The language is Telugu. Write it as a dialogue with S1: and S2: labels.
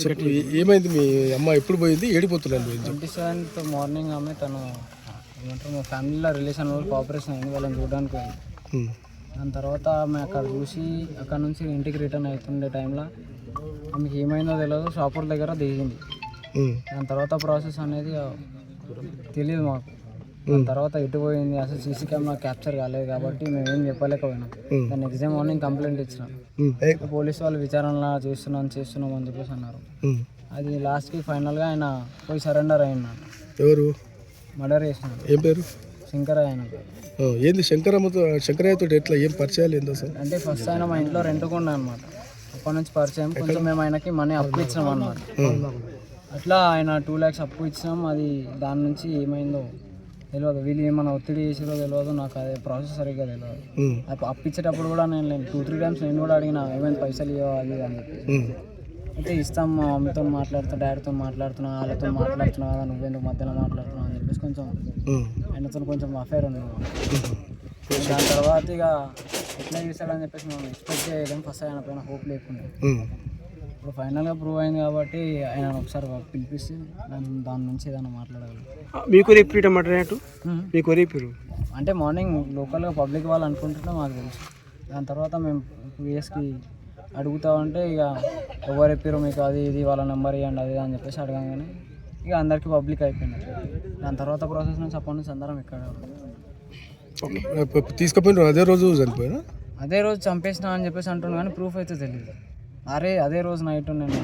S1: చెప్పు ఏ- ఏమైంది మీ అమ్మ? ఎప్పుడు పోయింది? ఏడిపోతున్నాను
S2: ట్వంటీ సెవెంత్ మార్నింగ్ ఆమె తను ఏమంటారు మా ఫ్యామిలీలో రిలేషన్ వాళ్ళు కోఆపరేషన్ అయింది వాళ్ళని చూడడానికి పోయింది. దాని తర్వాత ఆమె అక్కడ చూసి అక్కడ నుంచి ఇంటికి రిటర్న్ అవుతుండే టైంలో ఆమెకి ఏమైందో తెలియదు షాపూర్ దగ్గర దిగింది. దాని తర్వాత ప్రాసెస్ అనేది తెలియదు మాకు. దాని తర్వాత ఎటు పోయింది అసలు సీసీ కెమెరా క్యాప్చర్ కాలేదు కాబట్టి మేము ఏం చెప్పలేకపోయినాం. దాన్ని నెక్స్ట్ డే మార్నింగ్ కంప్లైంట్ ఇచ్చినాం. పోలీస్ వాళ్ళు విచారణ చేస్తున్నాం చేస్తున్నాం అని చెప్పేసి అన్నారు. అది లాస్ట్కి ఫైనల్గా ఆయన పోయి సరెండర్ అయినాడు
S1: ఎవరు?
S2: మర్డర్ చేసినాడు.
S1: ఏం పేరు?
S2: శంకర్ ఆయన
S1: ఆ, ఏంది శంకరమ్మతో శంకరయ్యతో ఎట్లా ఏం పరిచయాలు ఏంది అసలు?
S2: అంటే ఫస్ట్ ఆయన మా ఇంట్లో రెంట్కుండా అనమాట అప్పటి నుంచి పరిచయం కొంచెం మేము ఆయనకి మనీ అప్పు ఇచ్చినాం అనమాట అట్లా ఆయన టూ ల్యాక్స్ అప్పు ఇచ్చినాం అది దాని నుంచి ఏమైందో తెలియదు వీళ్ళు ఏమైనా ఒత్తిడి చేసిరో తెలియదు నాకు అదే ప్రాసెస్ సరిగ్గా తెలియదు
S1: ఉమ్,
S2: అప్పు అప్పు ఇచ్చేటప్పుడు కూడా నేను లేను. టూ త్రీ టైమ్స్ నేను కూడా అడిగిన ఏమైనా పైసలు ఇవ్వాలి అని చెప్పి అయితే ఇస్తాం మా మమ్మీతో మాట్లాడుతా డాడీతో మాట్లాడుతున్నా వాళ్ళతో మాట్లాడుతున్నా కదా నువ్వెందుకు మధ్యలో మాట్లాడుతున్నావు? అని చెప్పేసి కొంచెం
S1: ఉమ్,
S2: ఆయనతో కొంచెం అఫేర్ ఉంది. దాని తర్వాత ఇక ఎట్లా చేశాడని చెప్పేసి మనం ఎక్స్పెక్ట్ చేయలేం. ఫస్ట్ ఆయన పైన హోప్ లేకుండా. ఇప్పుడు ఫైనల్గా ప్రూవ్ అయింది కాబట్టి ఆయన ఒకసారి పిలిపిస్తే దాని దాని నుంచి ఏదైనా మాట్లాడాలి.
S1: మీకు రేపు మటర్ అన్నట్టు మీకు రేపు
S2: అంటే మార్నింగ్ లోకల్గా పబ్లిక్ వాళ్ళు అనుకుంటుంటే మాకు తెలుసు. దాని తర్వాత మేము పిఎస్కి అడుగుతా ఉంటే ఇక ఎవరు చెప్పారు మీకు అది ఇది వాళ్ళ నెంబర్ ఇవ్వండి అది అని చెప్పేసి అడగంగానే ఇక అందరికీ పబ్లిక్ అయిపోయింది. దాని తర్వాత ప్రాసెస్ నుంచి అప్పటి నుంచి అందరం ఇక్కడ
S1: తీసుకుపోయిన అదే రోజు చనిపోయినా?
S2: అదే రోజు చంపేసిన అని చెప్పేసి అంటున్నాను కానీ ప్రూఫ్ అయితే తెలియదు అరే అదే రోజు నైట్ నేను.